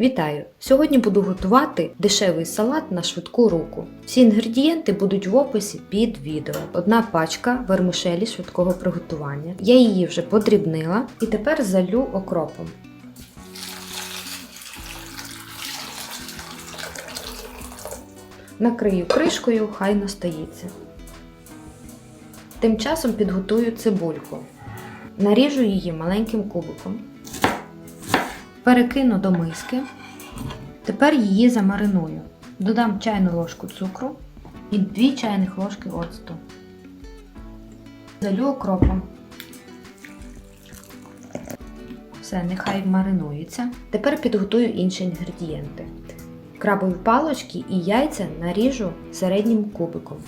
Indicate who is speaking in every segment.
Speaker 1: Вітаю! Сьогодні буду готувати дешевий салат на швидку руку. Всі інгредієнти будуть в описі під відео. Одна пачка вермишелі швидкого приготування. Я її вже подрібнила і тепер залю окропом. Накрию кришкою, хай настоїться. Тим часом підготую цибульку. Наріжу її маленьким кубиком. Перекину до миски. Тепер її замариную. Додам чайну ложку цукру і 2 чайних ложки оцту. Залю окропом. Все, нехай маринується. Тепер підготую інші інгредієнти. Крабові палочки і яйця наріжу середнім кубиком.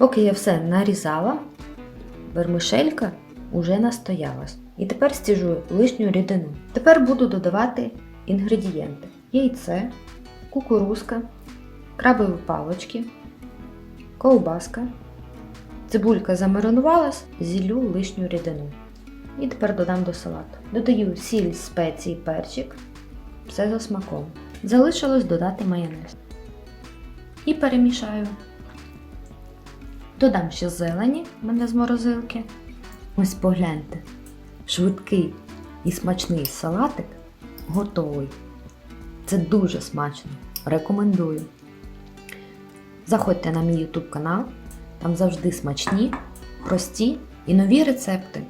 Speaker 1: Поки я все нарізала, вермишелька уже настоялась. І тепер стіжую лишню рідину. Тепер буду додавати інгредієнти: яйце, кукурузка, крабові палочки, ковбаска. Цибулька замаринувалась, зіллю лишню рідину. І тепер додам до салату. Додаю сіль, спеції, перчик. Все за смаком. Залишилось додати майонез. І перемішаю. Додам ще зелені в мене з морозилки. Ось погляньте. Швидкий і смачний салатик готовий. Це дуже смачно. Рекомендую. Заходьте на мій YouTube канал, там завжди смачні, прості і нові рецепти.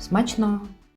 Speaker 1: Смачного!